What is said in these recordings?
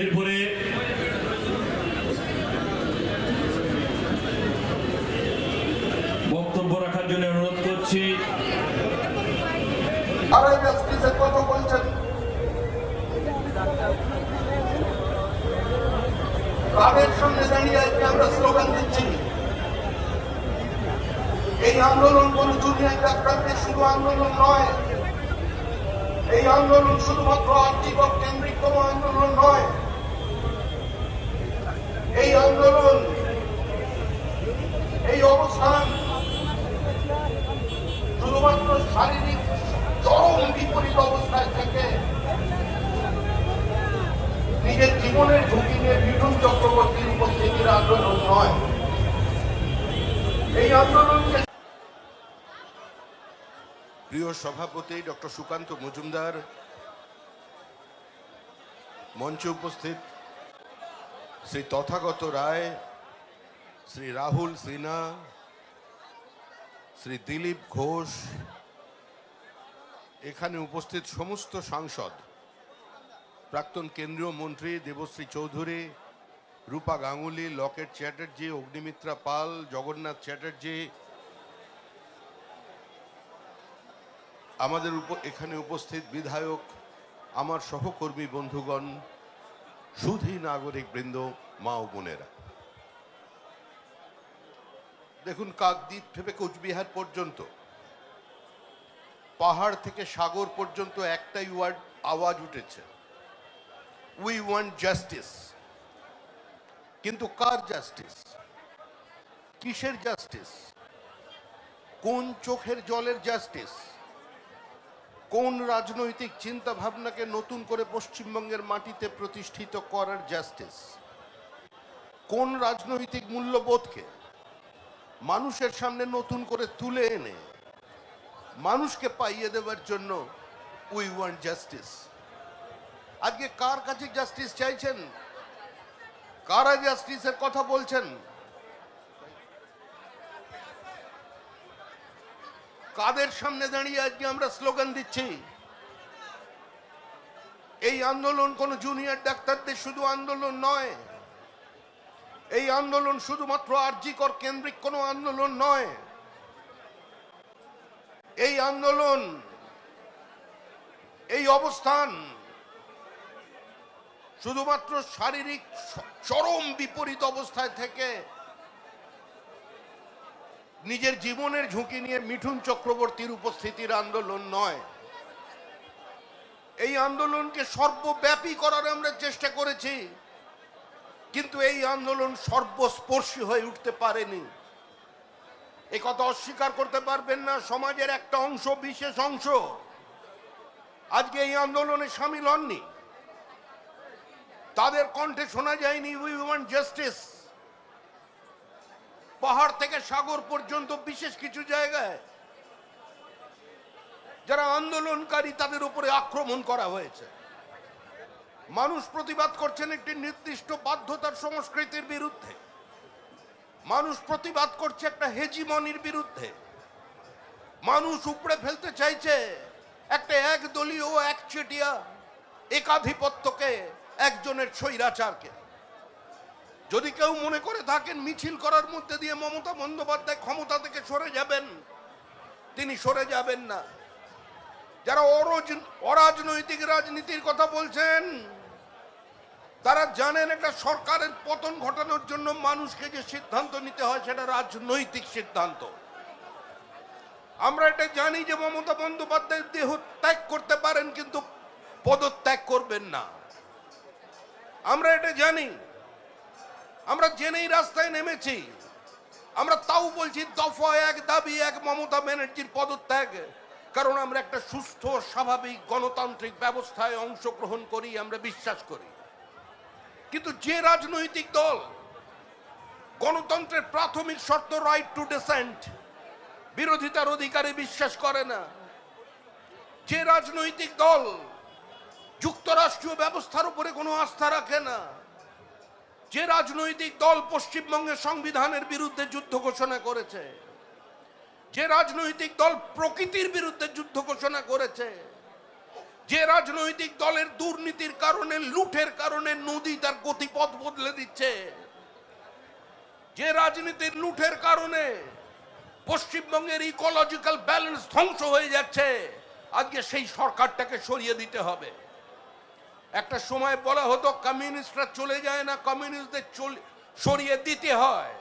এরপরে বক্তব্য রাখার জন্য অনুরোধ করছি। বলছেন? সামনে দাঁড়িয়ে আমরা দিচ্ছি। এই আন্দোলন কোন জুনিয়র শুধু আন্দোলন নয়। এই আন্দোলন শুধুমাত্র আর্থিক কেন্দ্রিক কোন আন্দোলন নয়। আন্দোলন এই অবস্থান শুধুমাত্র শারীরিক চরম বিপরীত অবস্থায় থেকে নিজের জীবনের ঝুঁকি নিয়ে মিঠুন চক্রবর্তীর উপস্থিতির আন্দোলন নয়। এই আন্দোলনকে প্রিয় সভাপতি ডক্টর সুকান্ত মজুমদার, মঞ্চে উপস্থিত শ্রী তথাগত রায়, শ্রী রাহুল সিনহা, শ্রী দিলীপ ঘোষ, এখানে উপস্থিত সমস্ত সাংসদ, প্রাক্তন কেন্দ্রীয় মন্ত্রী দেবশ্রী চৌধুরী, রূপা গাঙ্গুলি, লকেট চ্যাটার্জি, অগ্নিমিত্রা পাল, জগন্নাথ চ্যাটার্জি, আমাদের এখানে উপস্থিত বিধায়ক, আমার সহকর্মী বন্ধুগণ সুধী নাগরিক বৃন্দ মা ও বোনেরা। দেখুন, কাকদ্বীপ থেকে কোচবিহার পর্যন্ত, পাহাড় থেকে সাগর পর্যন্ত একটাই ওয়ার্ড, আওয়াজ উঠেছে। উই ওয়ান্ট জাস্টিস কিন্তু কার জাস্টিস কিসের জাস্টিস কোন চোখের জলের জাস্টিস কোন রাজনৈতিক চিন্তা ভাবনাকে নতুন করে পশ্চিমবঙ্গের মাটিতে প্রতিষ্ঠিত করার জাস্টিস কোন রাজনৈতিক মূল্যবোধকে মানুষের সামনে নতুন করে তুলে এনে মানুষকে পাইয়ে দেওয়ার জন্য উই ওয়ান্ট জাস্টিস আজকে কার কাছে জাস্টিস চাইছেন? কারা জাস্টিসের কথা বলছেন? কাদের সামনে দাঁড়িয়ে আজকে আমরা স্লোগান দিচ্ছি? এই আন্দোলন কোন জুনিয়র ডাক্তারদের শুধু আন্দোলন নয়। এই আন্দোলন শুধুমাত্র আর্জিকর কেন্দ্রিক কোনো আন্দোলন নয়। এই আন্দোলন, এই অবস্থান শুধুমাত্র শারীরিক চরম বিপরীত অবস্থায় থেকে নিজের জীবনের ঝুঁকি নিয়ে মিঠুন চক্রবর্তীর উপস্থিতির আন্দোলন নয়। এই আন্দোলনকে সর্বব্যাপী করার আমরা চেষ্টা করেছি, কিন্তু এই আন্দোলন সর্বস্পর্শী হয়ে উঠতে পারেনি। এ কথা অস্বীকার করতে পারবেন না, সমাজের একটা অংশ, বিশেষ অংশ। আজকে এই আন্দোলনে সামিল হননি। তাদের কণ্ঠে শোনা যায়নি উই ওয়ান্ট জাস্টিস। পাহাড় থেকে সাগর পর্যন্ত বিশেষ কিছু জায়গায় যারা আন্দোলনকারী তাদের উপরে আক্রমণ করা হয়েছে। মানুষ প্রতিবাদ করছেন একটি নির্দিষ্ট বাধ্যতার সংস্কৃতির বিরুদ্ধে। মানুষ প্রতিবাদ করছে একটা হেজিমনির বিরুদ্ধে। মানুষ উপড়ে ফেলতে চাইছে একটা একদলীয়, একচেটিয়া, একাধিপত্যকে, একজনের স্বৈরাচারকে। যদি কেউ মনে করে থাকেন মিছিল করার মধ্যে দিয়ে মমতা বন্দ্যোপাধ্যায় ক্ষমতা থেকে সরে যাবেন, তিনি সরে যাবেন না। যারা অরজ- অরাজনৈতিক রাজনীতির কথা বলছেন, তারা জানেন একটা সরকারের পতন ঘটানোর জন্য মানুষকে যে সিদ্ধান্ত নিতে হয় সেটা রাজনৈতিক সিদ্ধান্ত। আমরা এটা জানি যে মমতা বন্দ্যোপাধ্যায় দেহ ত্যাগ করতে পারেন, কিন্তু পদত্যাগ করবেন না। আমরা এটা জানি। আমরা জেনেই রাস্তায় নেমেছি। আমরা তাও বলছি, দফা এক, দাবি এক, মমতা ব্যানার্জির পদত্যাগ। কারণ আমরা একটা সুস্থ, স্বাভাবিক, গণতান্ত্রিক ব্যবস্থায় অংশগ্রহণ করি, আমরা বিশ্বাস করি। কিন্তু যে রাজনৈতিক দল গণতন্ত্রের প্রাথমিক শর্ত রাইট টু ডিসেন্ট বিরোধিতার অধিকারে বিশ্বাস করে না। যে রাজনৈতিক দল যুক্তরাষ্ট্রীয় ব্যবস্থার উপরে কোনো আস্থা রাখে না। যে রাজনৈতিক দল পশ্চিমবঙ্গের সংবিধানের বিরুদ্ধে যুদ্ধ ঘোষণা করেছে, যে রাজনৈতিক দল প্রকৃতির বিরুদ্ধে যুদ্ধ ঘোষণা করেছে, যে রাজনৈতিক দলের দুর্নীতির কারণে লুঠের কারণে নদী তার গতিপথ বদলে দিচ্ছে, যে রাজনীতির লুঠের কারণে পশ্চিমবঙ্গের ইকোলজিক্যাল ব্যালেন্স ধ্বংস হয়ে যাচ্ছে, আজকে সেই সরকারটাকে সরিয়ে দিতে হবে। একটা সময় বলা হতো, কমিউনিস্টরা চলে যায় না, কমিউনিস্টদের সরিয়ে দিতে হয়।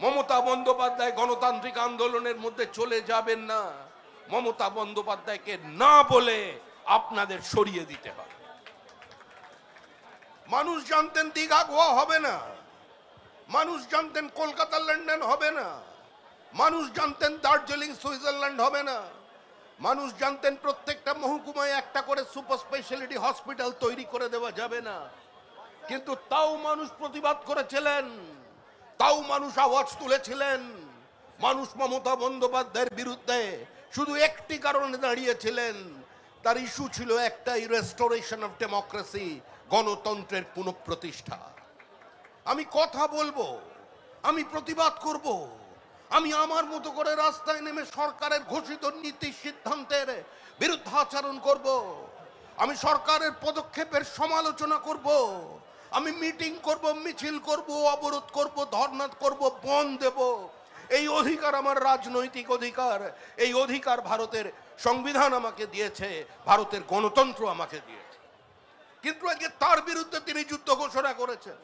মমতা বন্দ্যোপাধ্যায় গণতান্ত্রিক আন্দোলনের মধ্যে চলে যাবেন না। মমতা বন্দ্যোপাধ্যায়কে না বলে আপনাদের সরিয়ে দিতে হবে। মানুষ জানতেন দীঘা গোয়া হবে না। মানুষ জানতেন কলকাতা লন্ডন হবে না। মানুষ জানতেন দার্জিলিং, সুইজারল্যান্ড হবে না। মানুষ জানতেন প্রত্যেকটা মহকুমায় একটা করে সুপার স্পেশালিটি হসপিটাল তৈরি করে দেওয়া যাবে না। কিন্তু তাও মানুষ প্রতিবাদ করেছিলেন, তাও মানুষ আওয়াজ তুলেছিলেন। মানুষ মমতা বন্দ্যোপাধ্যায়ের বিরুদ্ধে শুধু একটি কারণে দাঁড়িয়েছিলেন, তার ইস্যু ছিল একটাই রেস্টোরেশন অফ ডেমোক্রেসি গণতন্ত্রের পুনঃপ্রতিষ্ঠা। আমি কথা বলব, আমি প্রতিবাদ করব। আমি আমার মতো করে রাস্তায় নেমে সরকারের ঘোষিত নীতি সিদ্ধান্তের বিরুদ্ধাচরণ করব। আমি সরকারের পদক্ষেপের সমালোচনা করব। আমি মিটিং করব, মিছিল করব, অবরোধ করব ধর্ণা করব, বন দেব। এই অধিকার আমার রাজনৈতিক অধিকার। এই অধিকার ভারতের সংবিধান আমাকে দিয়েছে, ভারতের গণতন্ত্র আমাকে দিয়েছে। কিন্তু আজকে তার বিরুদ্ধে তিনি যুদ্ধ ঘোষণা করেছেন।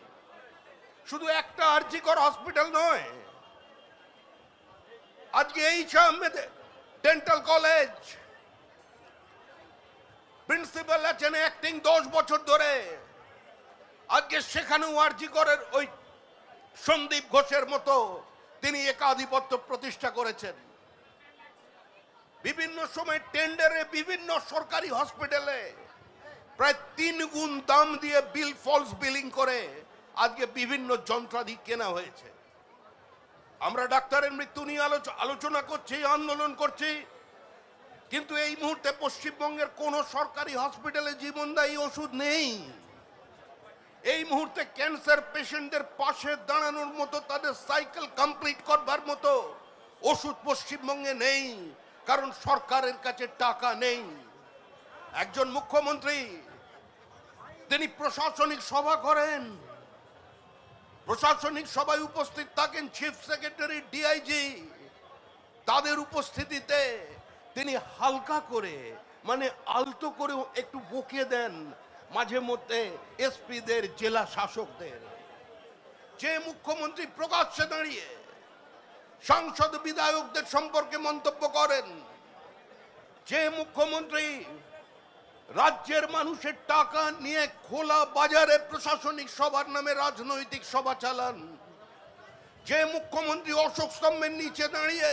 শুধু একটা আরজিকর হসপিটাল নয় আজকে এই আহমেদ ডেন্টাল কলেজ প্রিন্সিপাল আছেন অ্যাক্টিং দশ বছর ধরে। আজকে সেখানেও আরজিকরের ওই সন্দীপ ঘোষের মতো। তিনি একাধিপত্য প্রতিষ্ঠা করেছেন। বিভিন্ন সময় টেন্ডারে বিভিন্ন সরকারি হসপিটালে প্রায় তিন গুণ দাম দিয়ে বিল ফলস বিলিং করে। আজকে বিভিন্ন যন্ত্রাদি কেনা হয়েছে। আমরা ডাক্তারের মৃত্যু নিয়ে আলোচ- আলোচনা করছি, আন্দোলন করছি, কিন্তু এই মুহূর্তে পশ্চিমবঙ্গের কোন সরকারি হসপিটালে জীবনদায়ী ওষুধ নেই। এই মুহূর্তে ক্যান্সার পেশেন্টদের পাশে দাঁড়ানোর মতো, তাদের সাইকেল কমপ্লিট করবার মতো ওষুধ পশ্চিমবঙ্গে নেই, কারণ সরকারের কাছে টাকা নেই। একজন মুখ্যমন্ত্রী, তিনি প্রশাসনিক সভা করেন প্রশাসনিক সভায় উপস্থিত থাকেন চিফ সেক্রেটারি ডিআইজি তাদের উপস্থিতিতে তিনি হালকা করে মানে আলতো করে একটু বকে দেন মাঝে মধ্যে এসপিদের, জেলা শাসকদের। যে মুখ্যমন্ত্রী প্রকাশ্যে দাঁড়িয়ে সাংসদ বিধায়কদের সম্পর্কে মন্তব্য করেন, যে মুখ্যমন্ত্রী রাজ্যের মানুষের টাকা নিয়ে খোলা বাজারে প্রশাসনিক সভার নামে রাজনৈতিক সভা চালান। যে মুখ্যমন্ত্রী অশোক স্তম্ভের নিচে দাঁড়িয়ে,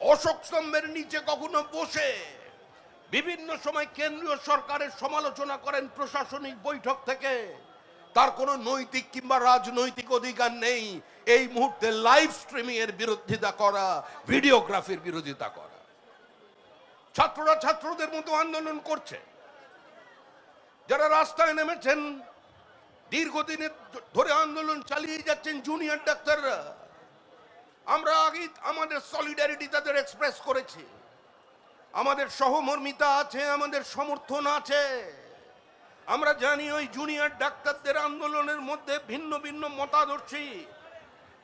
অশোক স্তম্ভের নিচে কখনো বসে, বিভিন্ন সময় কেন্দ্রীয় সরকারের সমালোচনা করেন প্রশাসনিক বৈঠক থেকে, তার কোনো নৈতিক কিংবা রাজনৈতিক অধিকার নেই। এই মুহূর্তে লাইভ স্ট্রিমিং এর বিরোধিতা করা ভিডিওগ্রাফির বিরোধিতা করা। ছাত্ররা ছাত্রদের মতো আন্দোলন করছে। যারা রাস্তায় নেমেছেন দীর্ঘদিনের ধরে আন্দোলন চালিয়ে যাচ্ছেন জুনিয়র ডাক্তাররা, আমরা আগে আমাদের সলিডারিটি তাদের এক্সপ্রেস করেছি। আমাদের সহমর্মিতা আছে, আমাদের সমর্থন আছে। আমরা জানি ওই জুনিয়র ডাক্তারদের আন্দোলনের মধ্যে ভিন্ন ভিন্ন মতাদর্শী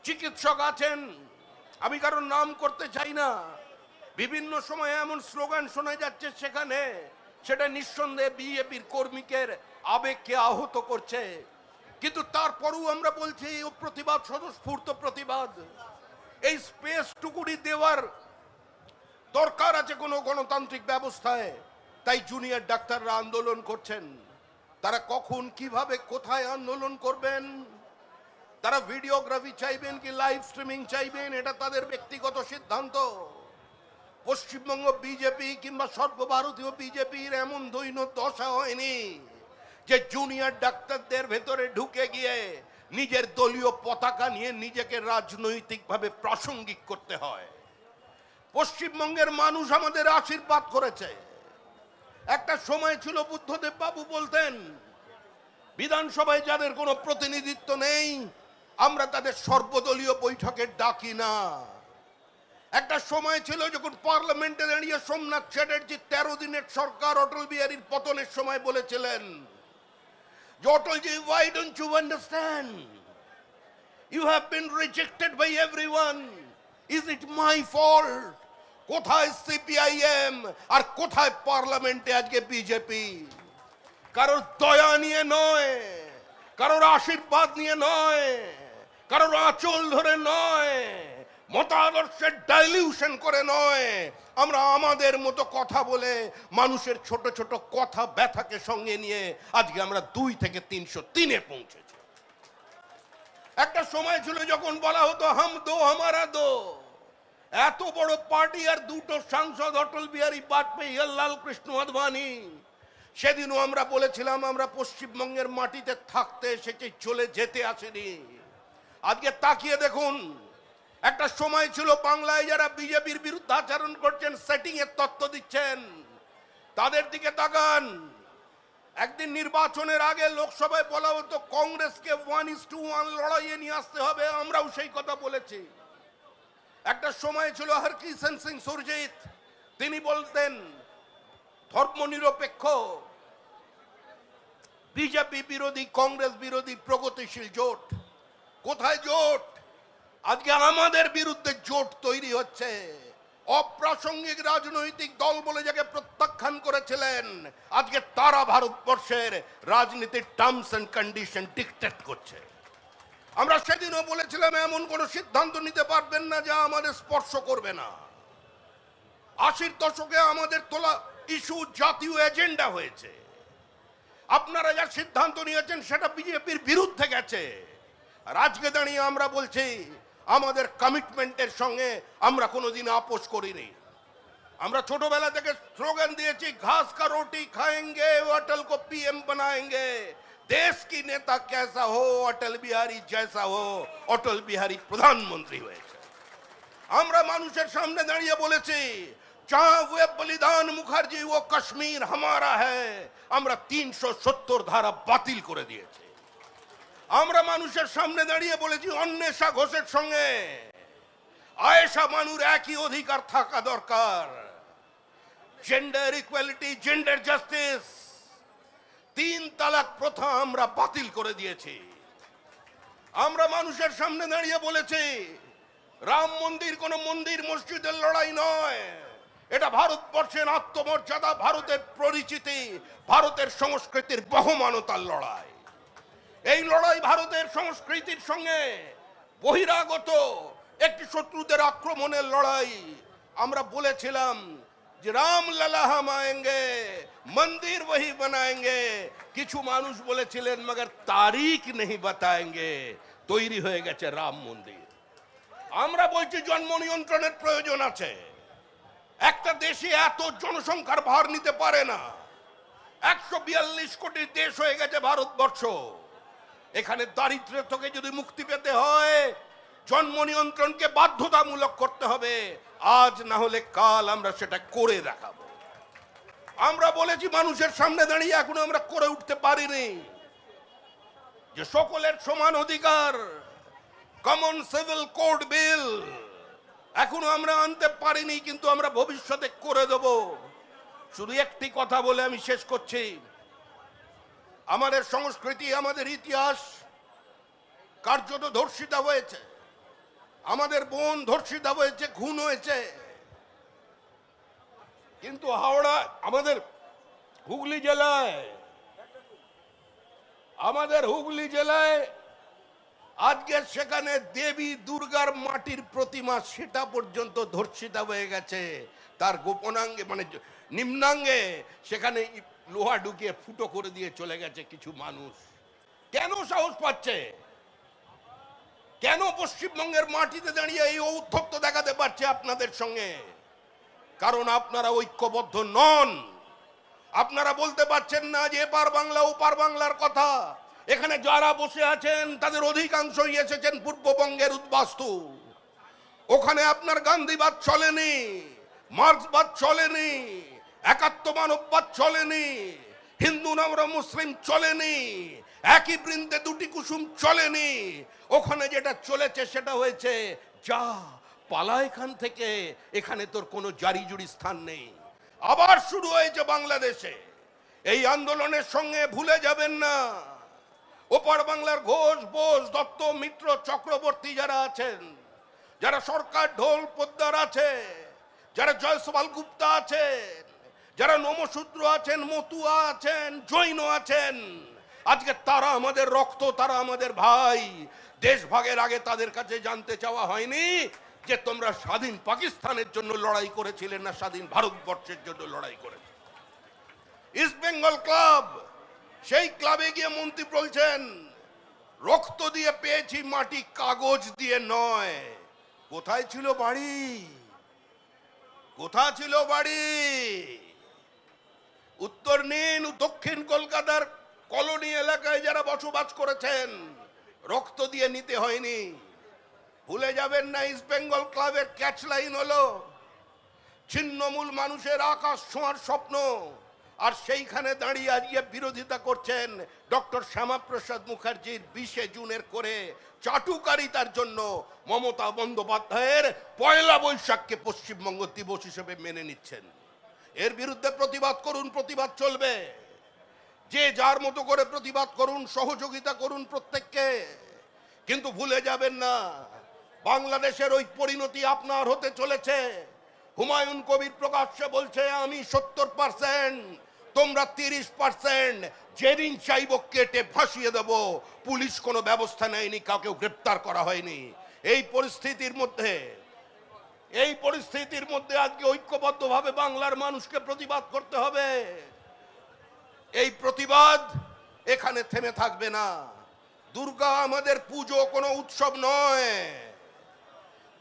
চিকিৎসক আছেন। আমি কারোর নাম করতে চাই না। বিভিন্ন সময় এমন স্লোগান শোনা যাচ্ছে সেখানে, সেটা নিঃসন্দেহে বিজেপির কর্মীকের আবেগকে আহত করছে। কিন্তু তারপরেও আমরা বলছি, ও প্রতিবাদ স্বতঃস্ফূর্ত প্রতিবাদ। এই স্পেস টুকুনি দেওয়ার দরকার আছে কোনো গণতান্ত্রিক ব্যবস্থায়। তাই জুনিয়র ডাক্তাররা আন্দোলন করছেন। তারা কখন, কীভাবে, কোথায় আন্দোলন করবেন? তারা ভিডিওগ্রাফি চাইবেন কি লাইভ স্ট্রিমিং চাইবেন? এটা তাদের ব্যক্তিগত সিদ্ধান্ত। পশ্চিমবঙ্গ বিজেপি কিংবা সর্বভারতীয় বিজেপির এমন দৈন দশা হয়নি যে জুনিয়র ডাক্তারদের ভেতরে ঢুকে গিয়ে নিজের দলীয় পতাকা নিয়ে নিজেকে রাজনৈতিকভাবে প্রাসঙ্গিক করতে হয়। পশ্চিমবঙ্গের মানুষ আমাদের আশীর্বাদ করেছে। একটা সময় ছিল বুদ্ধদেব বাবু বলতেন, বিধানসভায় যাদের কোনো প্রতিনিধিত্ব নেই, আমরা তাদের সর্বদলীয় বৈঠকে ডাকি না। একটা সময় ছিল যখন পার্লামেন্টে দাঁড়িয়ে সোমনাথ চ্যাটার্জি তেরো দিনের সরকার, অটল বিহারীর পতনের সময় বলেছিলেন, যে Atalji why don't you understand you have been rejected by everyone is it my fault কোথায় সিপিআইএম আর কোথায় পার্লামেন্টে আজকে বিজেপি কারোর দয়া নিয়ে নয়, কারোর আশীর্বাদ নিয়ে নয়, কারোর আঁচল ধরে নয়। মতাদর্শের ডাইলিউশন করে নয়। আমরা আমাদের মতো কথা বলে মানুষের ছোট ছোট কথা ব্যথাকে সঙ্গে নিয়ে আজকে আমরা দুই থেকে তিনশো তিনে পৌঁছেছি। একটা সময় ছিল যখন বলা হতো, হাম দো, হামারা দো। এত বড় পার্টি আর দুটো সাংসদ অটল বিহারী বাজপেয়ী লাল কৃষ্ণ আদবানি সেদিনও আমরা বলেছিলাম, আমরা পশ্চিমবঙ্গের মাটিতে থাকতে এসেছি, চলে যেতে আসেনি। আজকে তাকিয়ে দেখুন একটা সময় ছিল বাংলায় যারা বিজেপির বিরুদ্ধে আচরণ করছেন সেটিং এর তত্ত্ব দিচ্ছেন। তাদের দিকে তাকান। একদিন নির্বাচনের আগে লোকসভায় বলা হতো, কংগ্রেসকে ওয়ান ইস টু ওয়ান লড়াইয়ে নিয়ে আসতে হবে। আমরাও সেই কথা বলেছি। একটা সময় ছিল হরকিষেন সিং সুরজিৎ। তিনি বলতেন ধর্মনিরপেক্ষ বিজেপি বিরোধী, কংগ্রেস বিরোধী প্রগতিশীল জোট। কোথায় জোট? আজকে আমাদের বিরুদ্ধে জোট তৈরি হচ্ছে। অপ্রাসঙ্গিক রাজনৈতিক দল বলে যাকে প্রত্যাখ্যান করেছিলেন, আজকে তারা ভারতবর্ষের রাজনীতির টার্মস এন্ড কন্ডিশন ডিকটেট করছে। আমরা সেদিনও বলেছিলাম, এমন কোন সিদ্ধান্ত নিতে পারবেন না যা আমাদের স্পর্শ করবে না। আশির দশকে আমাদের তোলা ইস্যু জাতীয় এজেন্ডা হয়েছে। আপনারা যা সিদ্ধান্ত নিয়েছেন, সেটা বিজেপির বিরুদ্ধে গেছে। আর আজকে দাঁড়িয়ে আমরা বলছি আমাদের কমিটমেন্টের সঙ্গে আমরা কোনোদিন আপোষ করিনি। আমরা ছোটবেলা থেকে স্লোগান দিয়েছি, ঘাস কা রুটি খায়েঙ্গে অটল কো পিএম বানায়েঙ্গে। দেশ কি নেতা কেসা হো, অটল বিহারী জয়সা হো। অটল বিহারী প্রধানমন্ত্রী হয়েছে। আমরা মানুষের সামনে দাঁড়িয়ে বলেছি जहां हुए बलिदान मुखर्जी वो कश्मीर हमारा है আমরা 370 ধারা বাতিল করে দিয়েছি। আমরা মানুষের সামনে দাঁড়িয়ে বলেছি, অন্বেষা ঘোষের সঙ্গে। আয়েশা মানুর একই অধিকার থাকা দরকার। জেন্ডার ইকুয়ালিটি জেন্ডার জাস্টিস তিন তালাক প্রথা আমরা বাতিল করে দিয়েছি। আমরা মানুষের সামনে দাঁড়িয়ে বলেছি, রাম মন্দির কোন মন্দির মসজিদের লড়াই নয়। এটা ভারতবর্ষের আত্মমর্যাদা, ভারতের পরিচিতি, ভারতের সংস্কৃতির বহমানতার লড়াই। এই লড়াই ভারতের সংস্কৃতির সঙ্গে বহিরাগত, একটি শত্রুদের আক্রমণের লড়াই। আমরা বলেছিলাম যে রাম লালা হাম আয়েঙ্গে মন্দির বহি বানায়েঙ্গে। কিছু মানুষ বলেছিলেন, মগর তারিখ নেই বাতায়ঙ্গে। তৈরি হয়ে গেছে রাম মন্দির। আমরা বলছি, জন্ম নিয়ন্ত্রণের প্রয়োজন আছে। একটা দেশে এত জনসংখ্যার ভার নিতে পারে না। একশো বিয়াল্লিশ কোটি দেশ হয়ে গেছে ভারতবর্ষ। এখানে দারিদ্র্য থেকে যদি মুক্তি পেতে হয়, জন্ম নিয়ন্ত্রণকে বাধ্যতামূলক করতে হবে। আজ না হলে কাল আমরা সেটা করে দেখাবো। আমরা বলেছি মানুষের সামনে দাঁড়িয়ে এখনও আমরা করে উঠতে পারিনি। যে সকলের সমান অধিকার কমন সিভিল কোড বিল এখনও আমরা আনতে পারিনি, কিন্তু আমরা ভবিষ্যতে করে দেব। শুধু একটি কথা বলে আমি শেষ করছি। আমাদের সংস্কৃতি, আমাদের ইতিহাস কার্যত ধর্ষিতা হয়েছে। আমাদের বোন ধর্ষিতা হয়েছে, খুন হয়েছে। কিন্তু হাওড়া, আমাদের হুগলি জেলায়, আমাদের হুগলি জেলায় আজকে সেখানে দেবী দুর্গার মাটির প্রতিমা সেটা পর্যন্ত ধর্ষিতা হয়ে গেছে। তার গোপনাঙ্গে মানে নিম্নাঙ্গে সেখানে লোহা ঢুকিয়ে ফুটো করে দিয়ে চলে গেছে কিছু মানুষ। কেন সাহস পাচ্ছে? কেন পশ্চিমবঙ্গের মাটিতে দাঁড়িয়ে এই ঔদ্ধত্য দেখাতে পারছে আপনাদের সঙ্গে? কারণ আপনারা ঐক্যবদ্ধ নন। আপনারা বলতে পারছেন না যে এপার বাংলা, ওপার বাংলার কথা। এখানে যারা বসে আছেন, তাদের অধিকাংশই এসেছেন পূর্ববঙ্গের উদ্বাস্তু। ওখানে আপনার গান্ধীবাদ চলেনি, মার্ক্সবাদ চলেনি। একাত্ম মানববাদ চলেনি, হিন্দু নামরা মুসলিম চলেনি, একই বৃন্দে দুটি কুসুম চলেনি। ওখানে যেটা চলেছে সেটা হয়েছে, যা পালা এখান থেকে, এখানে তোর কোনো জারি জুড়ি স্থান নেই। আবার শুরু হয়েছে বাংলাদেশে। এই আন্দোলনের সঙ্গে ভুলে যাবেন না। ওপার বাংলার ঘোষ, বোস, দত্ত, মিত্র, চক্রবর্তী যারা আছেন, যারা সরকার, ঢোল, পোদ্দার আছে, যারা জয়সওয়াল গুপ্তা আছেন যারা নমশূদ্র আছেন, মতুয়া আছেন, জৈন আছেন, আজকে তারা আমাদের রক্ত, তারা আমাদের ভাই। দেশ ভাগের আগে তাদের কাছে জানতে চাওয়া হয়নি যে তোমরা স্বাধীন পাকিস্তানের জন্য লড়াই করেছিলে না স্বাধীন ভারতবর্ষের জন্য লড়াই করেছিলে। ইস্ট বেঙ্গল ক্লাব সেই ক্লাবে গিয়ে মন্ত্রী বলছেন, রক্ত দিয়ে পেয়েছি, মাটি কাগজ দিয়ে নয়। কোথায় ছিল বাড়ি? কোথা ছিল বাড়ি? নিন দক্ষিণ কলকাতার কলোনি এলাকায় যারা বসবাস করেছেন, রক্ত দিয়ে নিতে হয়নি। ভুলে যাবেন না ইস্ট বেঙ্গল ক্লাবের ক্যাচ লাইন হলো। ছিন্নমূল মানুষের আকাশ ছোঁয়ার স্বপ্ন। আর সেইখানে দাঁড়িয়ে আজকে বিরোধিতা করছেন ডক্টর শ্যামাপ্রসাদ মুখার্জির বিশে জুনের করে চাটুকারিতার জন্য মমতা বন্দ্যোপাধ্যায়ের পয়লা বৈশাখকে পশ্চিমবঙ্গ দিবস হিসেবে মেনে নিচ্ছেন। এর বিরুদ্ধে প্রতিবাদ করুন, প্রতিবাদ চলবে। যে যার মতো করে প্রতিবাদ করুন, সহযোগিতা করুন প্রত্যেককে। কিন্তু ভুলে যাবেন না, বাংলাদেশের ওই পরিণতি আপনার হতে চলেছে। হুমায়ুন কবির প্রকাশ্যে বলছে, আমি সত্তর পার্সেন্ট তোমরা তিরিশ পার্সেন্ট যেদিন চাইব কেটে ফাঁসিয়ে দেব। পুলিশ কোনো ব্যবস্থা নেয়নি কাউকে গ্রেপ্তার করা হয়নি। এই পরিস্থিতির মধ্যে এই পরিস্থিতির মধ্যে আজকে ঐক্যবদ্ধভাবে বাংলার মানুষকে প্রতিবাদ করতে হবে। এই প্রতিবাদ এখানে থেমে থাকবে না। দুর্গা আমাদের পুজো কোনো উৎসব নয়।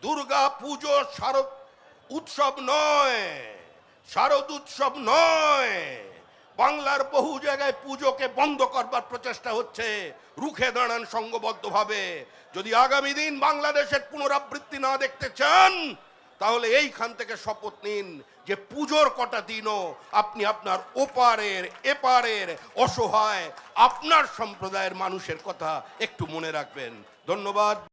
দুর্গা পুজো শারদ উৎসব নয়। শারদ উৎসব নয়। বাংলার বহু জায়গায় পুজোকে বন্ধ করবার প্রচেষ্টা হচ্ছে। রুখে দাঁড়ান সংঘবদ্ধভাবে যদি আগামী দিন বাংলাদেশের পুনরাবৃত্তি না দেখতে চান তাহলে এইখান থেকে শপথ নিন যে পুজোর কটা দিনও আপনি আপনার ওপারের, এপারের অসহায়, আপনার সম্প্রদায়ের মানুষের কথা একটু মনে রাখবেন। ধন্যবাদ।